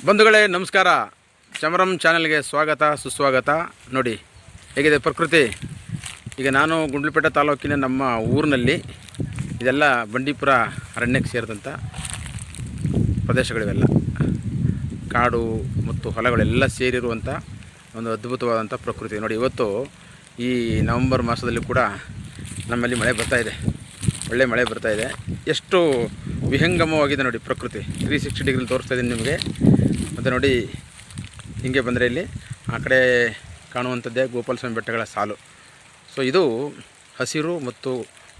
ಬಂಧುಗಳೇ, ನಮಸ್ಕಾರ. ಚಮರಂ ಚಾನಲ್ಗೆ ಸ್ವಾಗತ, ಸುಸ್ವಾಗತ. ನೋಡಿ, ಹೇಗಿದೆ ಪ್ರಕೃತಿ? ಈಗ ನಾನು ಗುಂಡ್ಲುಪೇಟೆ ತಾಲೂಕಿನ ನಮ್ಮ ಊರಿನಲ್ಲಿ, ಇದೆಲ್ಲ ಬಂಡೀಪುರ ಅರಣ್ಯಕ್ಕೆ ಸೇರಿದಂಥ ಪ್ರದೇಶಗಳಿವೆಲ್ಲ. ಕಾಡು ಮತ್ತು ಹೊಲಗಳೆಲ್ಲ ಸೇರಿರುವಂಥ ಒಂದು ಅದ್ಭುತವಾದಂಥ ಪ್ರಕೃತಿ. ನೋಡಿ, ಇವತ್ತು ಈ ನವಂಬರ್ ಮಾಸದಲ್ಲಿ ಕೂಡ ನಮ್ಮಲ್ಲಿ ಮಳೆ ಬರ್ತಾ ಇದೆ. ಒಳ್ಳೆ ಮಳೆ ಬರ್ತಾ ಇದೆ. ಎಷ್ಟು ವಿಹಂಗಮವಾಗಿದೆ ನೋಡಿ ಪ್ರಕೃತಿ. ತ್ರೀ ಸಿಕ್ಸ್ಟಿ ಡಿಗ್ರಿ ತೋರಿಸ್ತಾ ಇದ್ದೀನಿ ನಿಮಗೆ. ಮತ್ತು ನೋಡಿ ಹಿಂಗೆ ಬಂದರೆ ಇಲ್ಲಿ. ಆ ಕಡೆ ಕಾಣುವಂಥದ್ದೇ ಗೋಪಾಲ ಸ್ವಾಮಿ ಬೆಟ್ಟಗಳ ಸಾಲು. ಸೊ ಇದು ಹಸಿರು ಮತ್ತು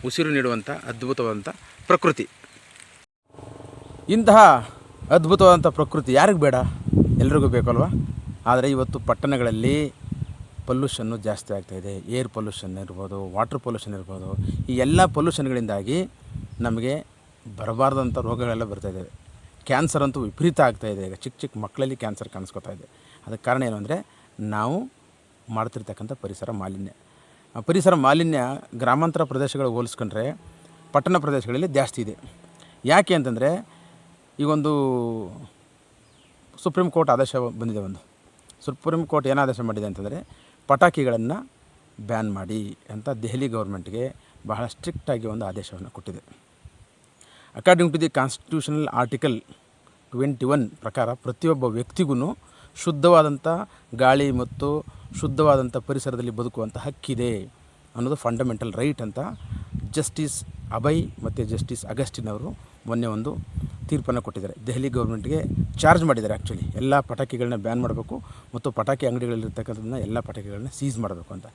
ಉಸಿರು ನೀಡುವಂಥ ಅದ್ಭುತವಾದಂಥ ಪ್ರಕೃತಿ. ಇಂತಹ ಅದ್ಭುತವಾದಂಥ ಪ್ರಕೃತಿ ಯಾರಿಗೂ ಬೇಡ? ಎಲ್ರಿಗೂ ಬೇಕಲ್ವಾ? ಆದರೆ ಇವತ್ತು ಪಟ್ಟಣಗಳಲ್ಲಿ ಪೊಲ್ಯೂಷನ್ನು ಜಾಸ್ತಿ ಆಗ್ತಾಯಿದೆ ಏರ್ ಪೊಲ್ಯೂಷನ್ ಇರ್ಬೋದು, ವಾಟರ್ ಪೊಲ್ಯೂಷನ್ ಇರ್ಬೋದು, ಈ ಎಲ್ಲ ಪೊಲ್ಯೂಷನ್ಗಳಿಂದಾಗಿ ನಮಗೆ ಬರಬಾರ್ದಂಥ ರೋಗಗಳೆಲ್ಲ ಬರ್ತಾಯಿದ್ದಾವೆ ಕ್ಯಾನ್ಸರ್ ಅಂತೂ ವಿಪರೀತ ಆಗ್ತಾಯಿದೆ ಈಗ ಚಿಕ್ಕ ಚಿಕ್ಕ ಮಕ್ಕಳಲ್ಲಿ ಕ್ಯಾನ್ಸರ್ ಕಾಣಿಸ್ಕೊತಾ ಇದೆ. ಅದಕ್ಕೆ ಕಾರಣ ಏನು ಅಂದರೆ, ನಾವು ಮಾಡ್ತಿರ್ತಕ್ಕಂಥ ಪರಿಸರ ಮಾಲಿನ್ಯ. ಪರಿಸರ ಮಾಲಿನ್ಯ ಗ್ರಾಮಾಂತರ ಪ್ರದೇಶಗಳಿಗೆ ಹೋಲಿಸ್ಕೊಂಡ್ರೆ ಪಟ್ಟಣ ಪ್ರದೇಶಗಳಲ್ಲಿ ಜಾಸ್ತಿ ಇದೆ. ಯಾಕೆ ಅಂತಂದರೆ ಈಗೊಂದು ಸುಪ್ರೀಂ ಕೋರ್ಟ್ ಆದೇಶ ಬಂದಿದೆ ಒಂದು. ಸುಪ್ರೀಂ ಕೋರ್ಟ್ ಏನು ಆದೇಶ ಮಾಡಿದೆ ಅಂತಂದರೆ, ಪಟಾಕಿಗಳನ್ನು ಬ್ಯಾನ್ ಮಾಡಿ ಅಂತ ದೆಹಲಿ ಗೌರ್ಮೆಂಟ್ಗೆ ಬಹಳ ಸ್ಟ್ರಿಕ್ಟಾಗಿ ಒಂದು ಆದೇಶವನ್ನು ಕೊಟ್ಟಿದೆ. According to the constitutional article twenty one ಪ್ರಕಾರ ಪ್ರತಿಯೊಬ್ಬ ವ್ಯಕ್ತಿಗೂ ಶುದ್ಧವಾದಂಥ ಗಾಳಿ ಮತ್ತು ಶುದ್ಧವಾದಂಥ ಪರಿಸರದಲ್ಲಿ ಬದುಕುವಂಥ ಹಕ್ಕಿದೆ ಅನ್ನೋದು ಫಂಡಮೆಂಟಲ್ ರೈಟ್ ಅಂತ ಜಸ್ಟಿಸ್ ಅಭಯ್ ಮತ್ತು ಜಸ್ಟಿಸ್ ಅಗಸ್ಟಿನ್ ಅವರು ಮೊನ್ನೆ ಒಂದು ತೀರ್ಪನ್ನು ಕೊಟ್ಟಿದ್ದಾರೆ. ದೆಹಲಿ ಗೌರ್ಮೆಂಟ್ಗೆ ಚಾರ್ಜ್ ಮಾಡಿದ್ದಾರೆ ಆ್ಯಕ್ಚುಲಿ ಎಲ್ಲ ಪಟಾಕಿಗಳನ್ನ ಬ್ಯಾನ್ ಮಾಡಬೇಕು ಮತ್ತು ಪಟಾಕಿ ಅಂಗಡಿಗಳಲ್ಲಿರ್ತಕ್ಕಂಥದ್ದನ್ನ ಎಲ್ಲ ಪಟಾಕಿಗಳನ್ನ ಸೀಸ್ ಮಾಡಬೇಕು ಅಂತ.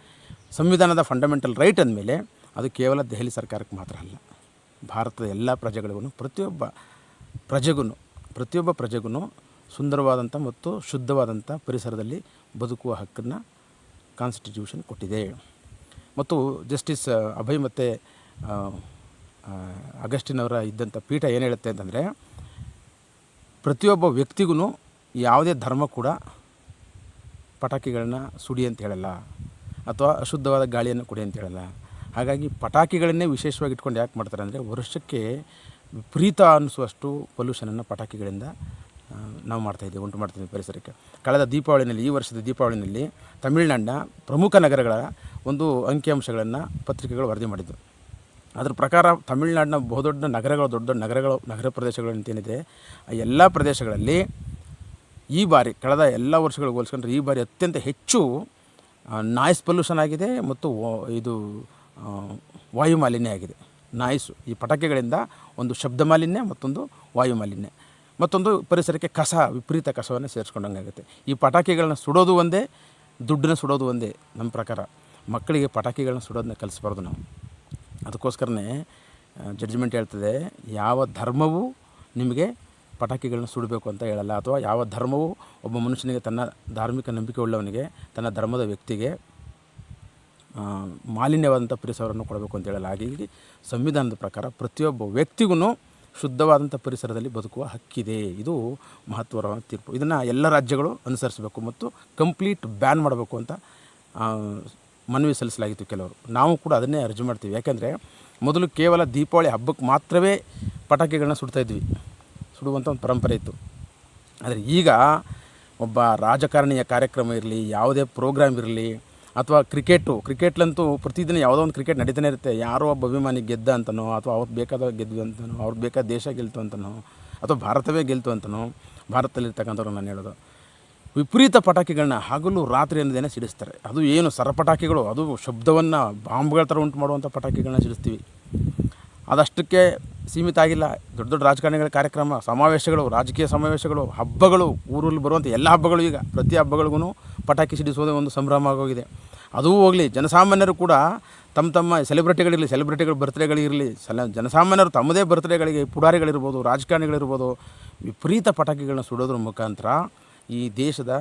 ಸಂವಿಧಾನದ ಫಂಡಮೆಂಟಲ್ ರೈಟ್ ಅಂದಮೇಲೆ ಅದು ಕೇವಲ ದೆಹಲಿ ಸರ್ಕಾರಕ್ಕೆ ಮಾತ್ರ ಅಲ್ಲ. ಭಾರತದ ಎಲ್ಲ ಪ್ರಜೆಗಳಿಗೂ, ಪ್ರತಿಯೊಬ್ಬ ಪ್ರಜೆಗೂ ಪ್ರತಿಯೊಬ್ಬ ಪ್ರಜೆಗೂ ಸುಂದರವಾದಂಥ ಮತ್ತು ಶುದ್ಧವಾದಂಥ ಪರಿಸರದಲ್ಲಿ ಬದುಕುವ ಹಕ್ಕನ್ನು ಕಾನ್ಸ್ಟಿಟ್ಯೂಷನ್ ಕೊಟ್ಟಿದೆ. ಮತ್ತು ಜಸ್ಟಿಸ್ ಅಭಯ್ ಮತ್ತು ಅಗಸ್ಟಿನ್ ಅವರ ಇದ್ದಂಥ ಪೀಠ ಏನು ಹೇಳುತ್ತೆ ಅಂತಂದರೆ, ಪ್ರತಿಯೊಬ್ಬ ವ್ಯಕ್ತಿಗೂ ಯಾವುದೇ ಧರ್ಮ ಕೂಡ ಪಟಾಕಿಗಳನ್ನ ಸುಡಿ ಅಂತ ಹೇಳಲ್ಲ, ಅಥವಾ ಅಶುದ್ಧವಾದ ಗಾಳಿಯನ್ನು ಕುಡಿ ಅಂತ ಹೇಳಲ್ಲ. ಹಾಗಾಗಿ ಪಟಾಕಿಗಳನ್ನೇ ವಿಶೇಷವಾಗಿ ಇಟ್ಕೊಂಡು ಯಾಕೆ ಮಾಡ್ತಾರೆ ಅಂದರೆ ವರ್ಷಕ್ಕೆ ವಿಪರೀತ ಅನ್ನಿಸುವಷ್ಟು ಪೊಲ್ಯೂಷನನ್ನು ಪಟಾಕಿಗಳಿಂದ ನಾವು ಮಾಡ್ತಾಯಿದ್ದೀವಿ ಉಂಟು ಮಾಡ್ತಿದ್ದೀವಿ ಪರಿಸರಕ್ಕೆ. ಕಳೆದ ದೀಪಾವಳಿನಲ್ಲಿ, ಈ ವರ್ಷದ ದೀಪಾವಳಿನಲ್ಲಿ ತಮಿಳುನಾಡಿನ ಪ್ರಮುಖ ನಗರಗಳ ಒಂದು ಅಂಕಿಅಂಶಗಳನ್ನು ಪತ್ರಿಕೆಗಳು ವರದಿ ಮಾಡಿದ್ದವು ಅದರ ಪ್ರಕಾರ ತಮಿಳುನಾಡಿನ ಬಹುದೊಡ್ಡ ನಗರಗಳು, ದೊಡ್ಡ ದೊಡ್ಡ ನಗರಗಳು, ನಗರ ಪ್ರದೇಶಗಳು ಅಂತೇನಿದೆ ಆ ಎಲ್ಲ ಪ್ರದೇಶಗಳಲ್ಲಿ ಈ ಬಾರಿ, ಕಳೆದ ಎಲ್ಲ ವರ್ಷಗಳಿಗೆ ಹೋಲಿಸ್ಕೊಂಡ್ರೆ ಈ ಬಾರಿ ಅತ್ಯಂತ ಹೆಚ್ಚು ನಾಯ್ಸ್ ಪೊಲ್ಯೂಷನ್ ಆಗಿದೆ ಮತ್ತು ಇದು ವಾಯು ಮಾಲಿನ್ಯ ಆಗಿದೆ. ನಾಯಿಸು. ಈ ಪಟಾಕಿಗಳಿಂದ ಒಂದು ಶಬ್ದ ಮಾಲಿನ್ಯ ಮತ್ತೊಂದು ವಾಯು ಮಾಲಿನ್ಯ ಮತ್ತೊಂದು ಪರಿಸರಕ್ಕೆ ಕಸ, ವಿಪರೀತ ಕಸವನ್ನು ಸೇರಿಸ್ಕೊಂಡಂಗೆ ಆಗುತ್ತೆ. ಈ ಪಟಾಕಿಗಳನ್ನ ಸುಡೋದು ಒಂದೇ, ದುಡ್ಡನ್ನ ಸುಡೋದು ಒಂದೇ ನಮ್ಮ ಪ್ರಕಾರ. ಮಕ್ಕಳಿಗೆ ಪಟಾಕಿಗಳನ್ನ ಸುಡೋದನ್ನ ಕಲಿಸ್ಬಾರ್ದು ನಾವು. ಅದಕ್ಕೋಸ್ಕರನೇ ಜಡ್ಜ್ಮೆಂಟ್ ಹೇಳ್ತದೆ, ಯಾವ ಧರ್ಮವೂ ನಿಮಗೆ ಪಟಾಕಿಗಳನ್ನ ಸುಡಬೇಕು ಅಂತ ಹೇಳಲ್ಲ. ಅಥವಾ ಯಾವ ಧರ್ಮವು ಒಬ್ಬ ಮನುಷ್ಯನಿಗೆ ತನ್ನ ಧಾರ್ಮಿಕ ನಂಬಿಕೆ ಉಳ್ಳವನಿಗೆ, ತನ್ನ ಧರ್ಮದ ವ್ಯಕ್ತಿಗೆ ಮಾಲಿನ್ಯವಾದಂಥ ಪರಿಸರವನ್ನು ಕೊಡಬೇಕು ಅಂತ ಹೇಳಲ್ಲ. ಹಾಗಾಗಿ ಸಂವಿಧಾನದ ಪ್ರಕಾರ ಪ್ರತಿಯೊಬ್ಬ ವ್ಯಕ್ತಿಗೂ ಶುದ್ಧವಾದಂಥ ಪರಿಸರದಲ್ಲಿ ಬದುಕುವ ಹಕ್ಕಿದೆ. ಇದು ಮಹತ್ವದ ತೀರ್ಪು. ಇದನ್ನು ಎಲ್ಲ ರಾಜ್ಯಗಳು ಅನುಸರಿಸಬೇಕು ಮತ್ತು ಕಂಪ್ಲೀಟ್ ಬ್ಯಾನ್ ಮಾಡಬೇಕು ಅಂತ ಮನವಿ ಸಲ್ಲಿಸಲಾಗಿತ್ತು ಕೆಲವರು. ನಾವು ಕೂಡ ಅದನ್ನೇ ಅರ್ಜಿ ಮಾಡ್ತೀವಿ. ಯಾಕೆಂದರೆ ಮೊದಲು ಕೇವಲ ದೀಪಾವಳಿ ಹಬ್ಬಕ್ಕೆ ಮಾತ್ರವೇ ಪಟಾಕಿಗಳನ್ನ ಸುಡ್ತಾ ಇದ್ವಿ. ಸುಡುವಂಥ ಒಂದು ಪರಂಪರೆ ಇತ್ತು. ಆದರೆ ಈಗ ಒಬ್ಬ ರಾಜಕಾರಣಿಯ ಕಾರ್ಯಕ್ರಮ ಇರಲಿ, ಯಾವುದೇ ಪ್ರೋಗ್ರಾಮ್ ಇರಲಿ ಅಥವಾ ಕ್ರಿಕೆಟು, ಕ್ರಿಕೆಟ್ಲಂತೂ ಪ್ರತಿದಿನ ಯಾವುದೋ ಒಂದು ಕ್ರಿಕೆಟ್ ನಡೀತಾನೆ ಇರುತ್ತೆ. ಯಾರೋ ಒಬ್ಬ ಅಭಿಮಾನಿ ಗೆದ್ದ ಅಂತನೋ, ಅಥವಾ ಅವ್ರು ಬೇಕಾದ ಗೆದ್ದು ಅಂತನೋ ಅವ್ರಿಗೆ ಬೇಕಾದ ದೇಶ ಗೆಲ್ತು ಅಂತನೋ, ಅಥವಾ ಭಾರತವೇ ಗೆಲ್ತು ಅಂತನೋ, ಭಾರತದಲ್ಲಿರ್ತಕ್ಕಂಥವ್ರು ನಾನು ಹೇಳೋದು. ವಿಪರೀತ ಪಟಾಕಿಗಳನ್ನ ಹಗಲು ರಾತ್ರಿ ಅನ್ನೋದೇನೆ ಸಿಡಿಸ್ತಾರೆ. ಅದು ಏನು ಸರಪಟಾಕಿಗಳು, ಅದು ಶಬ್ದವನ್ನು ಬಾಂಬ್ಗಳ ಥರ ಉಂಟು ಮಾಡುವಂಥ ಪಟಾಕಿಗಳನ್ನ ಸಿಡಿಸ್ತೀವಿ. ಅದಷ್ಟಕ್ಕೆ ಸೀಮಿತ ಆಗಿಲ್ಲ. ದೊಡ್ಡ ದೊಡ್ಡ ರಾಜಕಾರಣಿಗಳ ಕಾರ್ಯಕ್ರಮ, ಸಮಾವೇಶಗಳು, ರಾಜಕೀಯ ಸಮಾವೇಶಗಳು, ಹಬ್ಬಗಳು, ಊರಲ್ಲಿ ಬರುವಂಥ ಎಲ್ಲ ಹಬ್ಬಗಳು ಈಗ, ಪ್ರತಿ ಹಬ್ಬಗಳಿಗೂ ಪಟಾಕಿ ಸಿಡಿಸೋದೇ ಒಂದು ಸಂಭ್ರಮ ಆಗೋಗಿದೆ ಅದೂ ಹೋಗಲಿ, ಜನಸಾಮಾನ್ಯರು ಕೂಡ ತಮ್ಮ ತಮ್ಮ ಸೆಲೆಬ್ರಿಟಿಗಳಿರಲಿ ಸೆಲೆಬ್ರಿಟಿಗಳ ಬರ್ತ್ಡೇಗಳಿರಲಿ ಸಲ, ಜನಸಾಮಾನ್ಯರು ತಮ್ಮದೇ ಬರ್ತ್ಡೇಗಳಿಗೆ ಪುಡಾರಿಗಳಿರ್ಬೋದು, ರಾಜಕಾರಣಿಗಳಿರ್ಬೋದು, ವಿಪರೀತ ಪಟಾಕಿಗಳನ್ನ ಸುಡೋದ್ರ ಮುಖಾಂತರ ಈ ದೇಶದ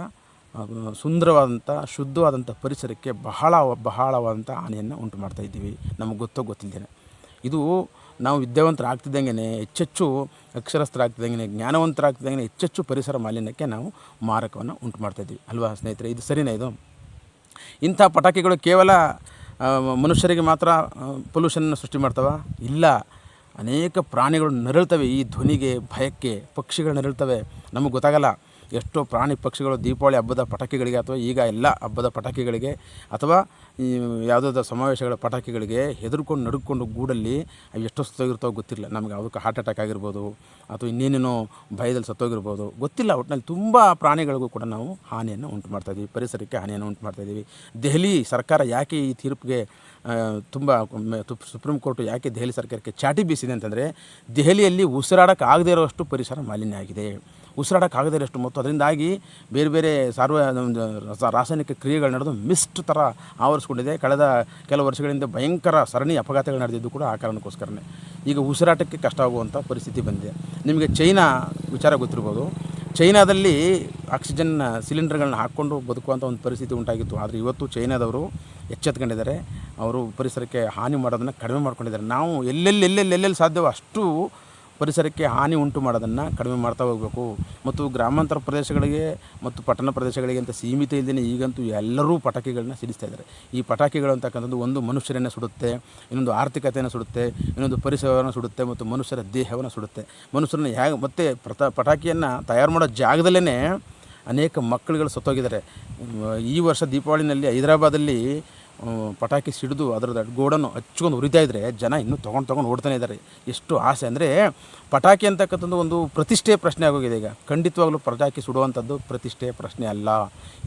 ಸುಂದರವಾದಂಥ ಶುದ್ಧವಾದಂಥ ಪರಿಸರಕ್ಕೆ ಬಹಳ ಬಹಳವಾದಂಥ ಹಾನಿಯನ್ನು ಉಂಟು ಮಾಡ್ತಾ ಇದ್ದೀವಿ. ನಮಗೆ ಗೊತ್ತೋ ಗೊತ್ತಿಲ್ಲದೇನೆ ಇದು ನಾವು ವಿದ್ಯಾವಂತರಾಗ್ತಿದ್ದಂಗೆ ಹೆಚ್ಚೆಚ್ಚು ಅಕ್ಷರಸ್ಥರಾಗ್ತಿದ್ದಂಗೆ ಜ್ಞಾನವಂತರಾಗ್ತಿದ್ದಂಗೆ ಹೆಚ್ಚೆಚ್ಚು ಪರಿಸರ ಮಾಲಿನ್ಯಕ್ಕೆ ನಾವು ಮಾರಕವನ್ನು ಉಂಟು ಮಾಡ್ತಾ ಇದ್ದೀವಿ. ಅಲ್ವಾ ಸ್ನೇಹಿತರೆ? ಇದು ಸರಿನಾ ಇದು? ಇಂಥ ಪಟಾಕಿಗಳು ಕೇವಲ ಮನುಷ್ಯರಿಗೆ ಮಾತ್ರ ಪೊಲ್ಯೂಷನ್ನ ಸೃಷ್ಟಿ ಮಾಡ್ತವ? ಇಲ್ಲ. ಅನೇಕ ಪ್ರಾಣಿಗಳು ನರಳ್ತವೆ ಈ ಧ್ವನಿಗೆ, ಭಯಕ್ಕೆ, ಪಕ್ಷಿಗಳು ನರಳ್ತವೆ. ನಮಗೆ ಗೊತ್ತಾಗಲ್ಲ. ಎಷ್ಟೋ ಪ್ರಾಣಿ ಪಕ್ಷಿಗಳು ದೀಪಾವಳಿ ಹಬ್ಬದ ಪಟಾಕಿಗಳಿಗೆ ಅಥವಾ ಈಗ ಎಲ್ಲ ಹಬ್ಬದ ಪಟಾಕಿಗಳಿಗೆ ಅಥವಾ ಯಾವುದಾದ್ರು ಸಮಾವೇಶಗಳ ಪಟಾಕಿಗಳಿಗೆ ಹೆದರ್ಕೊಂಡು ನಡ್ಕೊಂಡು ಗೂಡಲ್ಲಿ ಅವು ಎಷ್ಟು ಸತ್ತೋಗಿರ್ತಾವೆ ಗೊತ್ತಿಲ್ಲ ನಮಗೆ ಅದಕ್ಕೆ ಹಾರ್ಟ್ ಅಟ್ಯಾಕ್ ಆಗಿರ್ಬೋದು ಅಥವಾ ಇನ್ನೇನೇನೋ ಭಯದಲ್ಲಿ ಸತ್ತೋಗಿರ್ಬೋದು ಗೊತ್ತಿಲ್ಲ. ಒಟ್ಟಿನಲ್ಲಿ ತುಂಬ ಪ್ರಾಣಿಗಳಿಗೂ ಕೂಡ ನಾವು ಹಾನಿಯನ್ನು ಉಂಟು ಮಾಡ್ತಾಯಿದ್ದೀವಿ ಪರಿಸರಕ್ಕೆ ಹಾನಿಯನ್ನು ಉಂಟು ಮಾಡ್ತಾಯಿದ್ದೀವಿ ದೆಹಲಿ ಸರ್ಕಾರ ಯಾಕೆ ಈ ತೀರ್ಪಿಗೆ ತುಂಬ ಸುಪ್ರೀಂ ಕೋರ್ಟು ಯಾಕೆ ದೆಹಲಿ ಸರ್ಕಾರಕ್ಕೆ ಚಾಟಿ ಬೀಸಿದೆ ಅಂತಂದರೆ ದೆಹಲಿಯಲ್ಲಿ ಉಸಿರಾಡೋಕ್ಕಾಗದೇ ಇರೋಷ್ಟು ಪರಿಸರ ಮಾಲಿನ್ಯ ಆಗಿದೆ. ಉಸಿರಾಡಕ್ಕೆ ಇರೋಷ್ಟು ಮತ್ತು ಅದರಿಂದಾಗಿ ಬೇರೆ ಬೇರೆ ಸಾರ್ವ ರಾಸಾಯನಿಕ ಕ್ರಿಯೆಗಳು ನಡೆದು ಮಿಸ್ಟ್ ಥರ ಆವರಿಸ್ಕೊಂಡಿದೆ. ಕಳೆದ ಕೆಲವು ವರ್ಷಗಳಿಂದ ಭಯಂಕರ ಸರಣಿ ಅಪಘಾತಗಳು ನಡೆದಿದ್ದು ಕೂಡ ಆ ಕಾರಣಕ್ಕೋಸ್ಕರನೇ. ಈಗ ಉಸಿರಾಟಕ್ಕೆ ಕಷ್ಟ ಆಗುವಂಥ ಪರಿಸ್ಥಿತಿ ಬಂದಿದೆ. ನಿಮಗೆ ಚೈನಾ ವಿಚಾರ ಗೊತ್ತಿರ್ಬೋದು. ಚೈನಾದಲ್ಲಿ ಆಕ್ಸಿಜನ್ ಸಿಲಿಂಡರ್ಗಳನ್ನ ಹಾಕ್ಕೊಂಡು ಬದುಕುವಂಥ ಒಂದು ಪರಿಸ್ಥಿತಿ ಉಂಟಾಗಿತ್ತು. ಆದರೆ ಇವತ್ತು ಚೈನಾದವರು ಎಚ್ಚೆತ್ಕೊಂಡಿದ್ದಾರೆ. ಅವರು ಪರಿಸರಕ್ಕೆ ಹಾನಿ ಮಾಡೋದನ್ನು ಕಡಿಮೆ ಮಾಡ್ಕೊಂಡಿದ್ದಾರೆ. ನಾವು ಎಲ್ಲೆಲ್ಲಿ ಎಲ್ಲೆಲ್ಲಿ ಎಲ್ಲೆಲ್ಲಿ ಸಾಧ್ಯವೋ ಅಷ್ಟು ಪರಿಸರಕ್ಕೆ ಹಾನಿ ಉಂಟು ಮಾಡೋದನ್ನು ಕಡಿಮೆ ಮಾಡ್ತಾ ಹೋಗಬೇಕು. ಮತ್ತು ಗ್ರಾಮಾಂತರ ಪ್ರದೇಶಗಳಿಗೆ ಮತ್ತು ಪಟ್ಟಣ ಪ್ರದೇಶಗಳಿಗೆ ಅಂತ ಸೀಮಿತ ಇಲ್ಲದೇ ಈಗಂತೂ ಎಲ್ಲರೂ ಪಟಾಕಿಗಳನ್ನ ಸಿಡಿಸ್ತಾ ಇದ್ದಾರೆ. ಈ ಪಟಾಕಿಗಳು ಅಂತಕ್ಕಂಥದ್ದು ಒಂದು ಮನುಷ್ಯರನ್ನು ಸುಡುತ್ತೆ, ಇನ್ನೊಂದು ಆರ್ಥಿಕತೆಯನ್ನು ಸುಡುತ್ತೆ, ಇನ್ನೊಂದು ಪರಿಸರವನ್ನು ಸುಡುತ್ತೆ ಮತ್ತು ಮನುಷ್ಯರ ದೇಹವನ್ನು ಸುಡುತ್ತೆ. ಮನುಷ್ಯರನ್ನ ಹೇಗೆ ಮತ್ತೆ ಪ್ರತ ಪಟಾಕಿಯನ್ನು ತಯಾರು ಮಾಡೋ ಜಾಗದಲ್ಲೇ ಅನೇಕ ಮಕ್ಕಳುಗಳು ಸತ್ತೋಗಿದ್ದಾರೆ. ಈ ವರ್ಷ ದೀಪಾವಳಿನಲ್ಲಿ ಹೈದರಾಬಾದಲ್ಲಿ ಪಟಾಕಿ ಸಿಡಿದು ಅದರದ ಗೋಡನ್ನು ಹಚ್ಕೊಂಡು ಉರಿತಾ ಇದ್ದರೆ ಜನ ಇನ್ನೂ ತೊಗೊಂಡು ತೊಗೊಂಡು ಓಡ್ತಾನೆ ಇದ್ದಾರೆ. ಎಷ್ಟು ಆಸೆ ಅಂದರೆ ಪಟಾಕಿ ಅಂತಕ್ಕಂಥದ್ದು ಒಂದು ಪ್ರತಿಷ್ಠೆಯ ಪ್ರಶ್ನೆ ಆಗೋಗಿದೆ ಈಗ. ಖಂಡಿತವಾಗಲೂ ಪಟಾಕಿ ಸುಡುವಂಥದ್ದು ಪ್ರತಿಷ್ಠೆಯ ಪ್ರಶ್ನೆ ಅಲ್ಲ.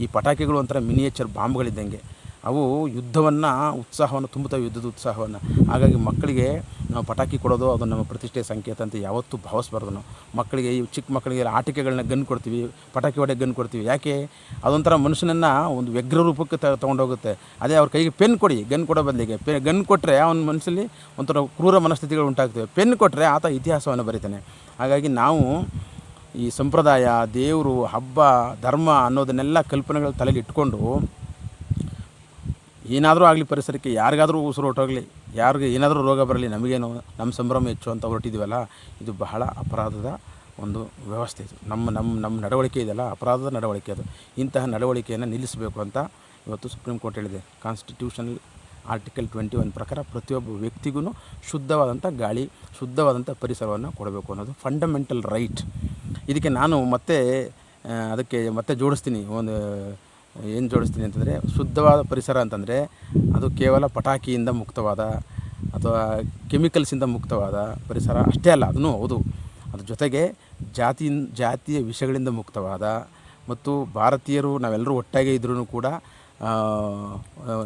ಈ ಪಟಾಕಿಗಳು ಒಂಥರ ಮಿನಿಯೇಚರ್ ಬಾಂಬ್ಗಳಿದ್ದಂಗೆ. ಅವು ಯುದ್ಧವನ್ನು, ಉತ್ಸಾಹವನ್ನು ತುಂಬುತ್ತವೆ ಯುದ್ಧದ ಉತ್ಸಾಹವನ್ನು. ಹಾಗಾಗಿ ಮಕ್ಕಳಿಗೆ ನಾವು ಪಟಾಕಿ ಕೊಡೋದು, ಅದು ನಮ್ಮ ಪ್ರತಿಷ್ಠೆಯ ಸಂಕೇತ ಅಂತ ಯಾವತ್ತೂ ಭಾವಿಸ್ಬಾರ್ದು ನಾವು. ಮಕ್ಕಳಿಗೆ ಈ ಚಿಕ್ಕ ಮಕ್ಕಳಿಗೆ ಆಟಿಕೆಗಳನ್ನ ಗನ್ ಕೊಡ್ತೀವಿ, ಪಟಾಕಿ ಹೊಡೆ ಗನ್ ಕೊಡ್ತೀವಿ. ಯಾಕೆ? ಅದೊಂಥರ ಮನುಷ್ಯನನ್ನು ಒಂದು ವ್ಯಗ್ರ ರೂಪಕ್ಕೆ ತ, ತೊಗೊಂಡೋಗುತ್ತೆ. ಅದೇ ಅವ್ರ ಕೈಗೆ ಪೆನ್ ಕೊಡಿ, ಗನ್ ಕೊಡೋ ಬದಲಿಗೆ. ಪೆ, ಗನ್ ಕೊಟ್ಟರೆ ಅವನ ಮನಸ್ಸಲ್ಲಿ ಒಂಥರ ಕ್ರೂರ ಮನಸ್ಥಿತಿಗಳು ಉಂಟಾಗ್ತವೆ. ಪೆನ್ ಕೊಟ್ಟರೆ ಆತ ಇತಿಹಾಸವನ್ನು ಬರೀತಾನೆ. ಹಾಗಾಗಿ ನಾವು ಈ ಸಂಪ್ರದಾಯ, ದೇವರು, ಹಬ್ಬ, ಧರ್ಮ ಅನ್ನೋದನ್ನೆಲ್ಲ ಕಲ್ಪನೆಗಳು ತಲೆಗೆ ಇಟ್ಕೊಂಡು ಏನಾದರೂ ಆಗಲಿ ಪರಿಸರಕ್ಕೆ, ಯಾರಿಗಾದರೂ ಉಸಿರು ಹೊಟ್ಟೋಗಲಿ, ಯಾರಿಗೆ ಏನಾದರೂ ರೋಗ ಬರಲಿ, ನಮಗೇನು ನಮ್ಮ ಸಂಭ್ರಮ ಹೆಚ್ಚು ಅಂತ ಹೊರಟಿದ್ದೀವಲ್ಲ ಇದು ಬಹಳ ಅಪರಾಧದ ಒಂದು ವ್ಯವಸ್ಥೆ ಇದು. ನಮ್ಮ ನಮ್ಮ ನಮ್ಮ ನಡವಳಿಕೆ ಇದೆಯಲ್ಲ, ಅಪರಾಧದ ನಡವಳಿಕೆ ಅದು. ಇಂತಹ ನಡವಳಿಕೆಯನ್ನು ನಿಲ್ಲಿಸಬೇಕು ಅಂತ ಇವತ್ತು ಸುಪ್ರೀಂ ಕೋರ್ಟ್ ಹೇಳಿದೆ. ಕಾನ್ಸ್ಟಿಟ್ಯೂಷನಲ್ ಆರ್ಟಿಕಲ್ ಟ್ವೆಂಟಿ ಒನ್ ಪ್ರಕಾರ ಪ್ರತಿಯೊಬ್ಬ ವ್ಯಕ್ತಿಗೂ ಶುದ್ಧವಾದಂಥ ಗಾಳಿ, ಶುದ್ಧವಾದಂಥ ಪರಿಸರವನ್ನು ಕೊಡಬೇಕು ಅನ್ನೋದು ಫಂಡಮೆಂಟಲ್ ರೈಟ್ ಇದಕ್ಕೆ ನಾನು ಮತ್ತೆ ಅದಕ್ಕೆ ಮತ್ತೆ ಜೋಡಿಸ್ತೀನಿ. ಒಂದು ಏನು ಜೋಡಿಸ್ತೀನಿ ಅಂತಂದರೆ ಶುದ್ಧವಾದ ಪರಿಸರ ಅಂತಂದರೆ ಅದು ಕೇವಲ ಪಟಾಕಿಯಿಂದ ಮುಕ್ತವಾದ ಅಥವಾ ಕೆಮಿಕಲ್ಸಿಂದ ಮುಕ್ತವಾದ ಪರಿಸರ ಅಷ್ಟೇ ಅಲ್ಲ, ಅದನ್ನು ಹೌದು. ಅದ್ರ ಜೊತೆಗೆ ಜಾತಿ ಜಾತಿಯ ವಿಷಯಗಳಿಂದ ಮುಕ್ತವಾದ ಮತ್ತು ಭಾರತೀಯರು ನಾವೆಲ್ಲರೂ ಒಟ್ಟಾಗೆ ಇದ್ರೂ ಕೂಡ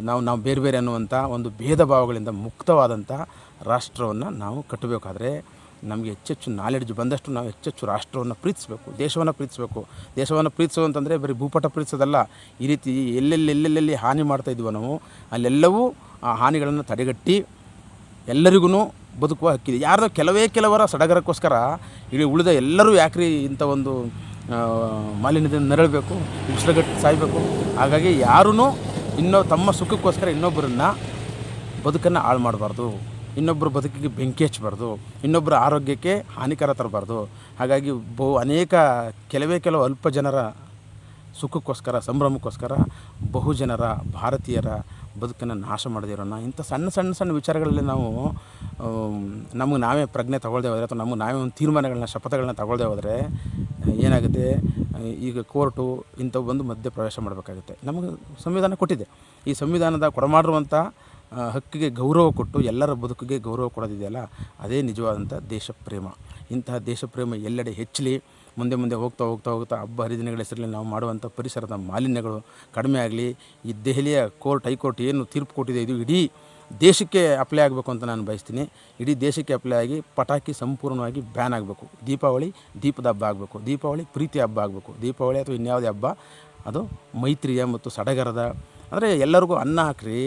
ನಾವು ನಾವು ಬೇರೆ ಬೇರೆ ಅನ್ನುವಂಥ ಒಂದು ಭೇದ ಭಾವಗಳಿಂದ ಮುಕ್ತವಾದಂಥ ರಾಷ್ಟ್ರವನ್ನು ನಾವು ಕಟ್ಟಬೇಕಾದ್ರೆ ನಮಗೆ ಹೆಚ್ಚೆಚ್ಚು ನಾಲೆಡ್ಜ್ ಬಂದಷ್ಟು ನಾವು ಹೆಚ್ಚೆಚ್ಚು ರಾಷ್ಟ್ರವನ್ನು ಪ್ರೀತಿಸಬೇಕು, ದೇಶವನ್ನು ಪ್ರೀತಿಸಬೇಕು. ದೇಶವನ್ನು ಪ್ರೀತಿಸೋದು ಅಂತಂದರೆ ಬರೀ ಭೂಪಟ ಪ್ರೀತಿಸೋದಲ್ಲ. ಈ ರೀತಿ ಎಲ್ಲೆಲ್ಲಿ, ಎಲ್ಲೆಲ್ಲೆಲ್ಲಿ ಹಾನಿ ಮಾಡ್ತಾ ಇದ್ವೋ ನಾವು, ಅಲ್ಲೆಲ್ಲವೂ ಆ ಹಾನಿಗಳನ್ನು ತಡೆಗಟ್ಟಿ ಎಲ್ಲರಿಗೂ ಬದುಕುವ ಹಕ್ಕಿದೆ. ಯಾರದೋ ಕೆಲವೇ ಕೆಲವರ ಸಡಗರಕ್ಕೋಸ್ಕರ ಇಡೀ ಉಳಿದ ಎಲ್ಲರೂ ಯಾಕ್ರಿ ಇಂಥ ಒಂದು ಮಾಲಿನ್ಯದಿಂದ ನರಳಬೇಕು, ಉಸಿರುಗಟ್ಟು ಸಾಯಬೇಕು. ಹಾಗಾಗಿ ಯಾರೂ ಇನ್ನೂ ತಮ್ಮ ಸುಖಕ್ಕೋಸ್ಕರ ಇನ್ನೊಬ್ಬರನ್ನು ಬದುಕನ್ನು ಹಾಳು ಮಾಡಬಾರ್ದು. ಇನ್ನೊಬ್ಬರ ಬದುಕಿಗೆ ಬೆಂಕಿ ಹಚ್ಚಬಾರ್ದು ಇನ್ನೊಬ್ಬರ ಆರೋಗ್ಯಕ್ಕೆ ಹಾನಿಕರ ತರಬಾರ್ದು. ಹಾಗಾಗಿ ಬಹು ಅನೇಕ, ಕೆಲವೇ ಕೆಲವು ಅಲ್ಪ ಜನರ ಸುಖಕ್ಕೋಸ್ಕರ, ಸಂಭ್ರಮಕ್ಕೋಸ್ಕರ ಬಹು ಜನರ ಭಾರತೀಯರ ಬದುಕನ್ನು ನಾಶ ಮಾಡದಿರೋಣ. ಇಂಥ ಸಣ್ಣ ಸಣ್ಣ ಸಣ್ಣ ವಿಚಾರಗಳಲ್ಲಿ ನಾವು ನಮಗೆ ನಾವೇ ಪ್ರಜ್ಞೆ ತಗೊಳ್ದೆ ಹೋದರೆ ಅಥವಾ ನಮಗೆ ನಾವೇ ಒಂದು ತೀರ್ಮಾನಗಳನ್ನ, ಶಪಥಗಳನ್ನ ತಗೊಳ್ದೆ ಹೋದರೆ ಏನಾಗುತ್ತೆ? ಈಗ ಕೋರ್ಟು ಇಂಥವು ಬಂದು ಮಧ್ಯೆ ಪ್ರವೇಶ ಮಾಡಬೇಕಾಗುತ್ತೆ. ನಮಗೆ ಸಂವಿಧಾನ ಕೊಟ್ಟಿದೆ. ಈ ಸಂವಿಧಾನದ ಕೊಡಮಾಡಿರುವಂಥ ಹಕ್ಕಿಗೆ ಗೌರವ ಕೊಟ್ಟು ಎಲ್ಲರ ಬದುಕಿಗೆ ಗೌರವ ಕೊಡೋದಿದೆಯಲ್ಲ, ಅದೇ ನಿಜವಾದಂಥ ದೇಶ ಪ್ರೇಮ ಇಂತಹ ದೇಶ ಪ್ರೇಮ ಎಲ್ಲೆಡೆ ಹೆಚ್ಚಲಿ, ಮುಂದೆ ಮುಂದೆ ಹೋಗ್ತಾ ಹೋಗ್ತಾ ಹೋಗ್ತಾ ಹಬ್ಬ ಹರಿದಿನಗಳ ಹೆಸರಲ್ಲಿ ನಾವು ಮಾಡುವಂಥ ಪರಿಸರದ ಮಾಲಿನ್ಯಗಳು ಕಡಿಮೆ ಆಗಲಿ. ಈ ದೆಹಲಿಯ ಕೋರ್ಟ್, ಹೈಕೋರ್ಟ್ ಏನು ತೀರ್ಪು ಕೊಟ್ಟಿದೆ, ಇದು ಇಡೀ ದೇಶಕ್ಕೆ ಅಪ್ಲೈ ಆಗಬೇಕು ಅಂತ ನಾನು ಬಯಸ್ತೀನಿ. ಇಡೀ ದೇಶಕ್ಕೆ ಅಪ್ಲೈ ಆಗಿ ಪಟಾಕಿ ಸಂಪೂರ್ಣವಾಗಿ ಬ್ಯಾನ್ ಆಗಬೇಕು. ದೀಪಾವಳಿ ದೀಪದ ಹಬ್ಬ ಆಗಬೇಕು. ದೀಪಾವಳಿ ಪ್ರೀತಿ ಹಬ್ಬ ಆಗಬೇಕು. ದೀಪಾವಳಿ ಅಥವಾ ಇನ್ಯಾವುದೇ ಹಬ್ಬ, ಅದು ಮೈತ್ರಿಯ ಮತ್ತು ಸಡಗರದ, ಅಂದರೆ ಎಲ್ಲರಿಗೂ ಅನ್ನ ಹಾಕ್ರಿ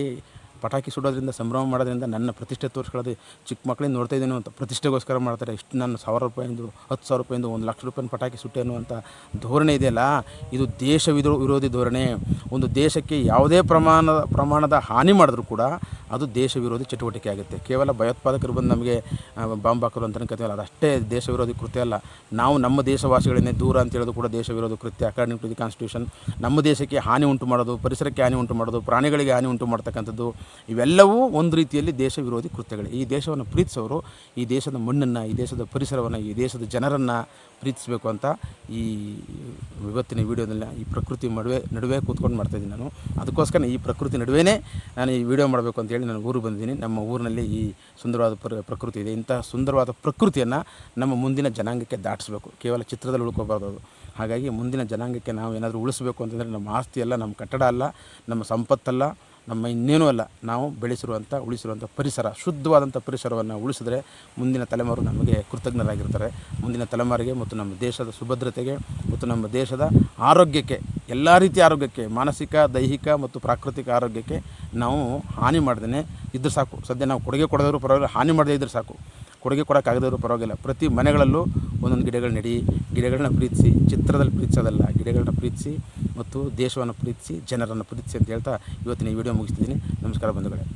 ಪಟಾಕಿ ಸುಡೋದ್ರಿಂದ, ಸಂಭ್ರಮ ಮಾಡೋದ್ರಿಂದ ನನ್ನ ಪ್ರತಿಷ್ಠೆ ತೋರಿಸ್ಕೊಳ್ಳೋದು ಚಿಕ್ಕ ಮಕ್ಕಳಿಗೆ ನೋಡ್ತಾ ಇದ್ದೀನಿ ಅಂತ ಪ್ರತಿಷ್ಠೆಗೋಸ್ಕರ ಮಾಡ್ತಾರೆ. ಇಷ್ಟು ನಾನು ಸಾವಿರ ರೂಪಾಯಿಂದು, ಹತ್ತು ಸಾವಿರ ರೂಪಾಯಿಂದ ಒಂದು ಲಕ್ಷ ರೂಪಾಯಿನ ಪಟಾಕಿ ಸುಟ್ಟೆ ಅನ್ನುವಂಥ ಧೋರಣೆ ಇದೆಯಲ್ಲ, ಇದು ದೇಶ ವಿರೋ ವಿರೋಧಿ ಧೋರಣೆ. ಒಂದು ದೇಶಕ್ಕೆ ಯಾವುದೇ ಪ್ರಮಾಣದ ಪ್ರಮಾಣದ ಹಾನಿ ಮಾಡಿದ್ರೂ ಕೂಡ ಅದು ದೇಶ ವಿರೋಧಿ ಚಟುವಟಿಕೆ ಆಗುತ್ತೆ. ಕೇವಲ ಭಯೋತ್ಪಾದಕರು ಬಂದು ನಮಗೆ ಬಾಂಬ್ ಹಾಕೋರು ಅಂತ ಅನ್ಕೋತೀವಲ್ಲ ಅದಷ್ಟೇ ದೇಶ ವಿರೋಧಿ ಕೃತ್ಯ ಅಲ್ಲ. ನಾವು ನಮ್ಮ ದೇಶವಾಸಿಗಳನ್ನೇ ದೂರ ಅಂತ ಹೇಳೋದು ಕೂಡ ದೇಶ ವಿರೋಧಿ ಕೃತ್ಯ. ಅಕಾರ್ಡಿಂಗ್ ಟು ದಿ ಕಾನ್ಸ್ಟಿಟ್ಯೂಷನ್ ನಮ್ಮ ದೇಶಕ್ಕೆ ಹಾನಿ ಉಂಟು ಮಾಡೋದು, ಪರಿಸರಕ್ಕೆ ಹಾನಿ ಉಂಟು ಮಾಡೋದು, ಪ್ರಾಣಿಗಳಿಗೆ ಹಾನಿ ಉಂಟು ಮಾಡ್ತಕ್ಕಂಥದ್ದು ಇವೆಲ್ಲವೂ ಒಂದು ರೀತಿಯಲ್ಲಿ ದೇಶ ವಿರೋಧಿ ಕೃತ್ಯಗಳು. ಈ ದೇಶವನ್ನು ಪ್ರೀತಿಸೋರು, ಈ ದೇಶದ ಮಣ್ಣನ್ನು, ಈ ದೇಶದ ಪರಿಸರವನ್ನು, ಈ ದೇಶದ ಜನರನ್ನು ಪ್ರೀತಿಸಬೇಕು ಅಂತ ಈ ಇವತ್ತಿನ ವಿಡಿಯೋದಲ್ಲಿ ಈ ಪ್ರಕೃತಿ ನಡುವೆ ನಡುವೆ ಕೂತ್ಕೊಂಡು ಮಾಡ್ತಾಯಿದ್ದೀನಿ ನಾನು. ಅದಕ್ಕೋಸ್ಕರ ಈ ಪ್ರಕೃತಿ ನಡುವೆಯೇ ನಾನು ಈ ವಿಡಿಯೋ ಮಾಡಬೇಕು ಅಂತೇಳಿ ನಾನು ಊರು ಬಂದಿದ್ದೀನಿ. ನಮ್ಮ ಊರಿನಲ್ಲಿ ಈ ಸುಂದರವಾದ ಪ್ರ, ಪ್ರಕೃತಿ ಇದೆ. ಇಂಥ ಸುಂದರವಾದ ಪ್ರಕೃತಿಯನ್ನು ನಮ್ಮ ಮುಂದಿನ ಜನಾಂಗಕ್ಕೆ ದಾಟಿಸ್ಬೇಕು. ಕೇವಲ ಚಿತ್ರದಲ್ಲಿ ಉಳ್ಕೋಬಾರ್ದು ಅದು. ಹಾಗಾಗಿ ಮುಂದಿನ ಜನಾಂಗಕ್ಕೆ ನಾವು ಏನಾದರೂ ಉಳಿಸ್ಬೇಕು ಅಂತಂದರೆ ನಮ್ಮ ಆಸ್ತಿ ಅಲ್ಲ ನಮ್ಮ ಕಟ್ಟಡ ಅಲ್ಲ, ನಮ್ಮ ಸಂಪತ್ತಲ್ಲ. ನಮ್ಮ ಇನ್ನೇನೂ ಅಲ್ಲ. ನಾವು ಬೆಳೆಸಿರುವಂಥ, ಉಳಿಸಿರುವಂಥ ಪರಿಸರ, ಶುದ್ಧವಾದಂಥ ಪರಿಸರವನ್ನು ಉಳಿಸಿದ್ರೆ ಮುಂದಿನ ತಲೆಮಾರು ನಮಗೆ ಕೃತಜ್ಞರಾಗಿರ್ತಾರೆ. ಮುಂದಿನ ತಲೆಮಾರಿಗೆ ಮತ್ತು ನಮ್ಮ ದೇಶದ ಸುಭದ್ರತೆಗೆ ಮತ್ತು ನಮ್ಮ ದೇಶದ ಆರೋಗ್ಯಕ್ಕೆ, ಎಲ್ಲ ರೀತಿಯ ಆರೋಗ್ಯಕ್ಕೆ, ಮಾನಸಿಕ, ದೈಹಿಕ ಮತ್ತು ಪ್ರಾಕೃತಿಕ ಆರೋಗ್ಯಕ್ಕೆ ನಾವು ಹಾನಿ ಮಾಡ್ದೇ ಇದ್ದರೆ ಸಾಕು. ಸದ್ಯ ನಾವು ಕೊಡುಗೆ ಕೊಡೋದ್ರು ಪರವಾಗಿಲ್ಲ, ಹಾನಿ ಮಾಡದೇ ಇದ್ದರೆ ಸಾಕು. ಕೊಡುಗೆ ಕೊಡೋಕ್ಕಾಗದವರು ಪರವಾಗಿಲ್ಲ. ಪ್ರತಿ ಮನೆಗಳಲ್ಲೂ ಒಂದೊಂದು ಗಿಡಗಳು ನೆಡಿ ಗಿಡಗಳನ್ನ ಪ್ರೀತಿಸಿ, ಚಿತ್ರದಲ್ಲಿ ಪ್ರೀತಿಸೋದಲ್ಲ ಗಿಡಗಳನ್ನ ಪ್ರೀತಿಸಿ ಮತ್ತು ದೇಶವನ್ನು ಪ್ರೀತಿಸಿ ಜನರನ್ನು ಪ್ರೀತಿಸಿ ಅಂತ ಹೇಳ್ತಾ ಇವತ್ತಿನ ವಿಡಿಯೋ ಮುಗಿಸ್ತಿದ್ದೀನಿ. ನಮಸ್ಕಾರ ಬಂಧುಗಳೇ.